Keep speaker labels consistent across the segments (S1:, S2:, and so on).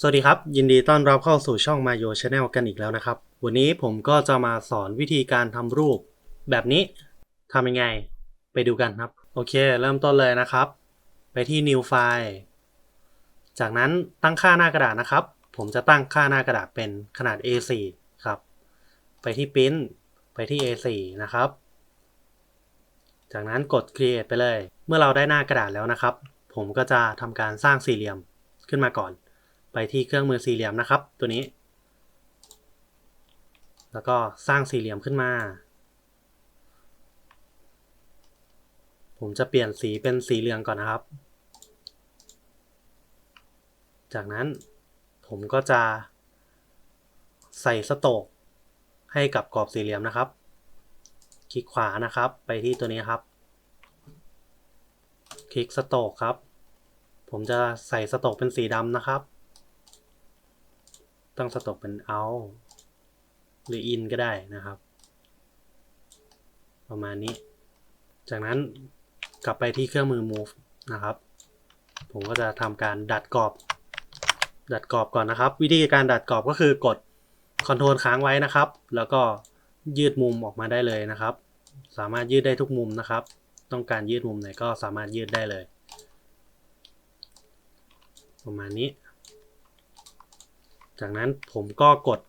S1: สวัสดีครับ ยินดีต้อนรับเข้าสู่ช่อง Mayo Channel กันอีกแล้วนะครับ วันนี้ผมก็จะมาสอนวิธีการทำรูป แบบนี้ทำยังไง ไปดูกันครับ โอเค เริ่มต้นเลยนะครับ ไปที่ New File จากนั้นตั้งค่าหน้ากระดาษนะครับ ผมจะตั้งค่าหน้ากระดาษเป็นขนาด A4 ครับ ไปที่ Print ไปที่ A4 นะครับ จากนั้นกด Create ไปเลย เมื่อเราได้หน้ากระดาษแล้วนะครับ ผมก็จะทำการสร้างสี่เหลี่ยมขึ้นมาก่อน ไปที่เครื่องมือสี่เหลี่ยมนะครับ ตัวนี้ แล้วก็สร้างสี่เหลี่ยมขึ้นมา ผมจะเปลี่ยนสีเป็นสีเหลืองก่อนนะครับ จากนั้นผมก็จะ ใส่สโตกให้กับกรอบสี่เหลี่ยมนะครับ คลิกขวานะครับไปที่ตัวนี้ครับ คลิกสโตกครับ ผมจะใส่สโตกเป็นสีดำนะครับ ตั้งสโตกเป็น out หรือ in ก็ได้นะครับ ประมาณนี้ จากนั้นกลับไปที่เครื่องมือ move นะครับ ผมก็จะทำการดัดกรอบ ดัดกรอบก่อนนะครับ วิธีการดัดกรอบก็คือกด Ctrl ค้างไว้นะครับ แล้วก็ยืดมุมออกมาได้เลยนะครับ สามารถยืดได้ทุกมุมนะครับ ต้องการยืดมุมไหนก็สามารถยืดได้เลย ประมาณนี้ จากนั้นผมก็กด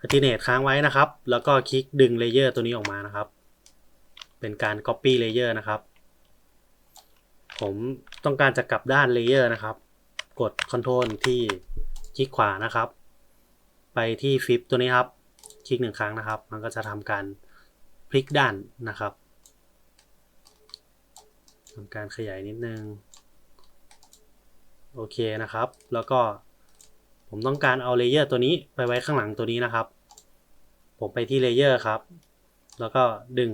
S1: Alternate ค้างไว้นะครับ แล้วก็คลิกดึงเลเยอร์ตัวนี้ออกมานะครับ เป็นการ Copy Layer นะครับ ผมต้องการจะกลับด้านเลเยอร์นะครับ กด Ctrl ที่คลิกขวานะครับ ไปที่ Flip ตัวนี้ครับ คลิกหนึ่งครั้งนะครับ มันก็จะทำการพลิกด้านนะครับทำการขยายนิดนึง โอเคนะครับ แล้วก็ ผมต้องการเอาเลเยอร์ตัวนี้ไปไว้ข้างหลังตัวนี้นะครับ ผมไปที่เลเยอร์ครับ แล้วก็ดึง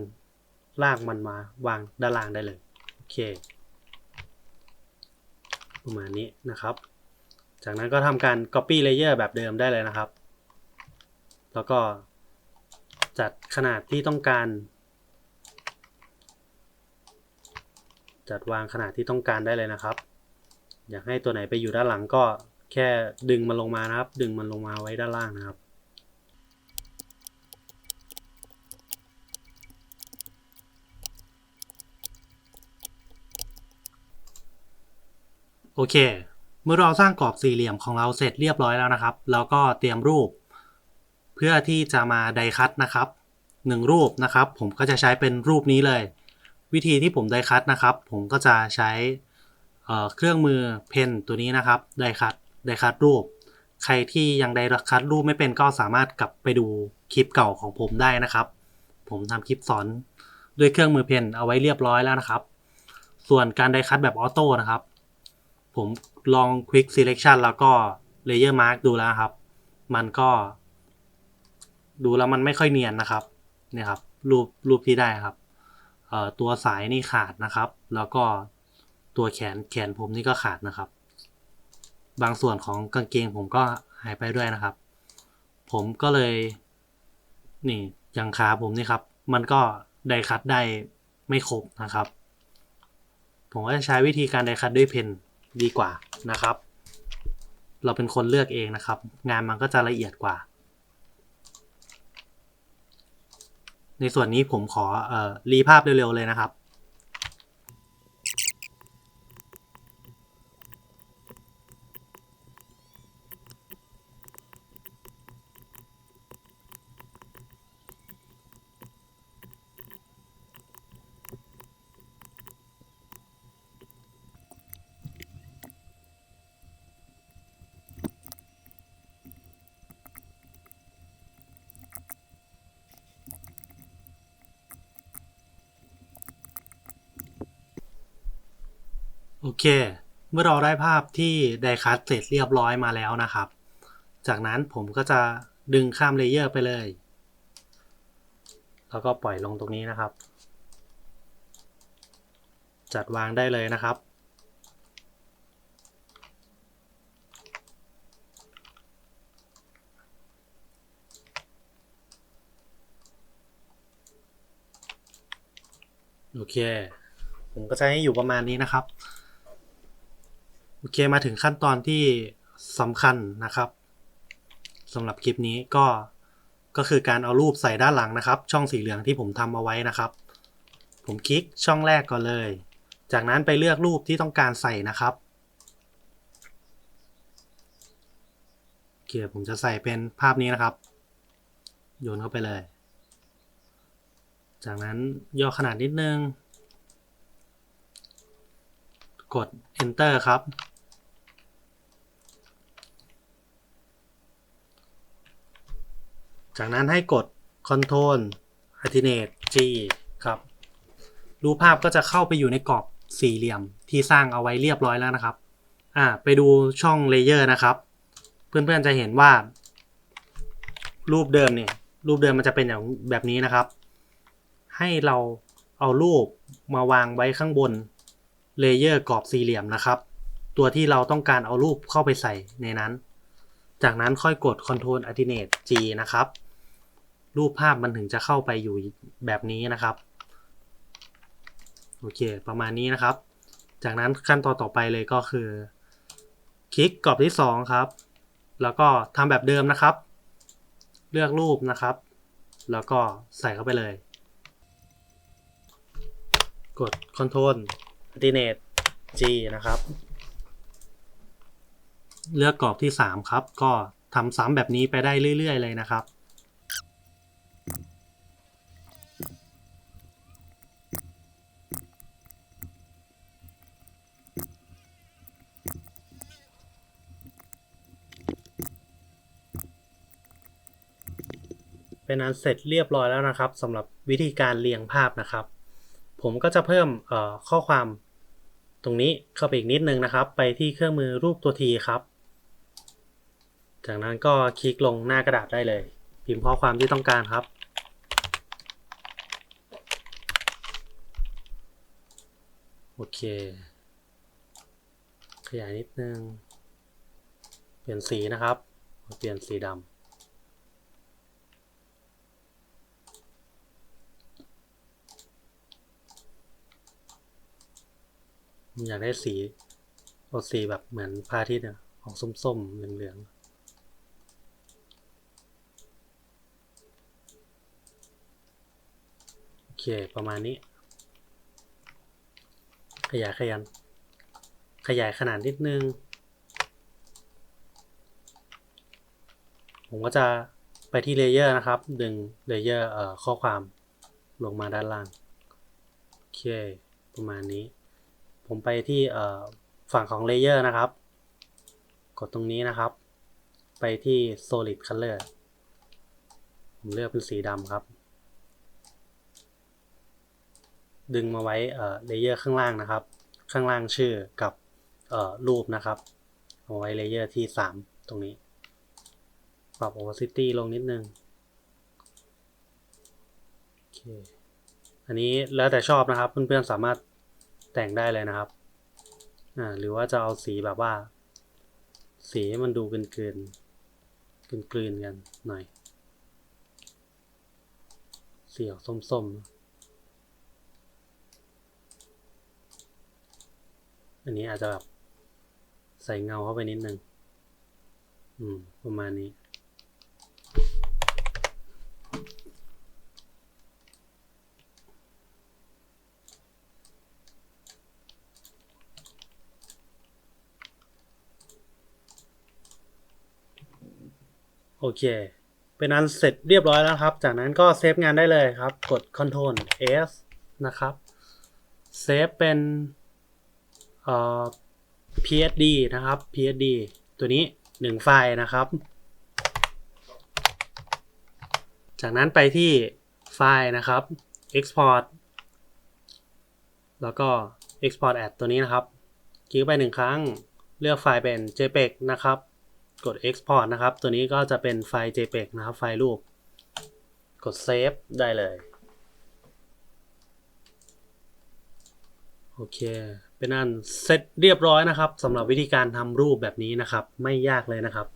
S1: ลากมันมาวางด้านล่างได้เลย โอเค ประมาณนี้นะครับ จากนั้นก็ทำการ Copy Layer แบบเดิมได้เลยนะครับ แล้วก็จัดขนาดที่ต้องการ จัดวางขนาดที่ต้องการได้เลยนะครับ อยากให้ตัวไหนไปอยู่ด้านหลังก็ แค่ดึงมันลงมานะครับ ดึงมันลงมาไว้ด้านล่างนะครับ โอเค เมื่อเราสร้างกรอบสี่เหลี่ยมของเราเสร็จเรียบร้อยแล้วนะครับแล้วก็เตรียมรูป เพื่อที่จะมาไดคัตนะครับหนึ่งรูปนะครับ ผมก็จะใช้เป็นรูปนี้เลย วิธีที่ผมไดคัตนะครับ ผมก็จะใช้เเครื่องมือเพนตัวนี้นะครับไดคัต ไดคัตรูป ใครที่ยังไดคัตรูปไม่เป็นก็สามารถกลับไปดูคลิปเก่าของผมได้นะครับ ผมทำคลิปสอนด้วยเครื่องมือเพนเอาไว้เรียบร้อยแล้วนะครับ ส่วนการไดคัตแบบออโต้นะครับ ผมลอง Quick Selection แล้วก็ Layer Mark ดูแล้วครับ มันก็ ดูแล้วมันไม่ค่อยเนียนนะครับเนี่ยครับรูปรูปที่ได้ครับเอ่อตัวสายนี่ขาดนะครับ แล้วก็ตัวแขนแขนผมนี่ก็ขาดนะครับ บางส่วนของกางเกงผมก็หายไปด้วยนะครับ ผมก็เลย นี่อย่างขาผมนี่ครับ มันก็ไดคัตได้ไม่ครบนะครับ ผมก็จะใช้วิธีการไดคัตด้วยเพนดีกว่านะครับ เราเป็นคนเลือกเองนะครับ งานมันก็จะละเอียดกว่า ในส่วนนี้ผมขอออรีภาพเร็วๆเลยนะครับ โอเค เมื่อเราได้ภาพที่ไดคัตเสร็จเรียบร้อยมาแล้วนะครับ จากนั้นผมก็จะดึงข้ามเลเยอร์ไปเลย แล้วก็ปล่อยลงตรงนี้นะครับ จัดวางได้เลยนะครับ โอเค ผมก็จะให้อยู่ประมาณนี้นะครับ โอเคมาถึงขั้นตอนที่สำคัญนะครับสำหรับคลิปนี้ก็ก็คือการเอารูปใส่ด้านหลังนะครับ ช่องสีเหลืองที่ผมทำเอาไว้นะครับ ผมคลิกช่องแรกก่อนเลย จากนั้นไปเลือกรูปที่ต้องการใส่นะครับโอเคผมจะใส่เป็นภาพนี้นะครับ โยนเข้าไปเลย จากนั้นย่อขนาดนิดนึง กด enter ครับ จากนั้นให้กด Ctrl Alternate G ครับ รูปภาพก็จะเข้าไปอยู่ในกรอบสี่เหลี่ยมที่สร้างเอาไว้เรียบร้อยแล้วนะครับ อ่า ไปดูช่องเลเยอร์นะครับ เพื่อนๆจะเห็นว่า รูปเดิมเนี่ย รูปเดิมมันจะเป็นอย่างแบบนี้นะครับ ให้เราเอารูปมาวางไว้ข้างบนเลเยอร์กรอบสี่เหลี่ยมนะครับ ตัวที่เราต้องการเอารูปเข้าไปใส่ในนั้น จากนั้นค่อยกด Ctrl Alternate G นะครับ รูปภาพมันถึงจะเข้าไปอยู่แบบนี้นะครับ โอเค ประมาณนี้นะครับ จากนั้นขั้นตอนต่อไปเลยก็คือ คลิกกรอบที่ 2 ครับ แล้วก็ทำแบบเดิมนะครับ เลือกรูปนะครับ แล้วก็ใส่เข้าไปเลย กด Ctrl Alternate G นะครับ เลือกกรอบที่ 3 ครับ ก็ทำซ้ำแบบนี้ไปได้เรื่อย ๆ เลยนะครับ เป็นอันเสร็จเรียบร้อยแล้วนะครับสำหรับวิธีการเรียงภาพนะครับ ผมก็จะเพิ่มข้อความตรงนี้เข้าไปอีกนิดนึงนะครับ ไปที่เครื่องมือรูปตัวทีครับ จากนั้นก็คลิกลงหน้ากระดาษได้เลย พิมพ์ข้อความที่ต้องการครับ โอเค ขยายนิดนึง เปลี่ยนสีนะครับ เปลี่ยนสีดำ อยากได้สีโอสีแบบเหมือนพระอาทิตย์เนี่ยออกส้มๆเหลืองๆโอเค ประมาณนี้ ขยายขยัน ขยายขนาดนิดนึง ผมก็จะไปที่เลเยอร์นะครับ ดึงเลเยอร์ข้อความลงมาด้านล่าง โอเค ประมาณนี้ ผมไปที่ฝั่งของเลเยอร์นะครับ กดตรงนี้นะครับ ไปที่ solid color ผมเลือกเป็นสีดำครับ ดึงมาไว้เลเยอร์ข้างล่างนะครับ ข้างล่างชื่อกับรูปนะครับ เอาไว้เลเยอร์ที่ 3 ตรงนี้ ปรับ opacity ลงนิดนึงโอเคอันนี้แล้วแต่ชอบนะครับ เพื่อนๆสามารถ แต่งได้เลยนะครับอ่าหรือว่าจะเอาสีแบบว่า สีให้มันดูกลืนกลืนกลืนกลืนกันหน่อย สีออกส้มๆ อันนี้อาจจะแบบใส่เงาเข้าไปนิดนึง อืม ประมาณนี้ โอเค เป็นอันเสร็จเรียบร้อยแล้วครับ จากนั้นก็เซฟงานได้เลยครับ กด Ctrl S นะครับ เซฟเป็นเอ่อ PSD นะครับ PSD ตัวนี้ 1 ไฟล์นะครับ จากนั้นไปที่ไฟล์นะครับ Export แล้วก็ Export as ตัวนี้นะครับ คลิกไปหนึ่งครั้ง เลือกไฟล์เป็น JPEG นะครับ กด Export นะครับ ตัวนี้ก็จะเป็นไฟล์ JPEG นะครับ ไฟล์รูป กด Save ได้เลย โอเค เป็นอันเสร็จเรียบร้อยนะครับสำหรับวิธีการทำรูปแบบนี้นะครับ ไม่ยากเลยนะครับ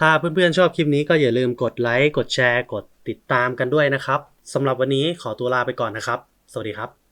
S1: ถ้าเพื่อนๆชอบคลิปนี้ก็อย่าลืมกดไลค์ กดแชร์ กดติดตามกันด้วยนะครับสำหรับวันนี้ขอตัวลาไปก่อนนะครับ สวัสดีครับ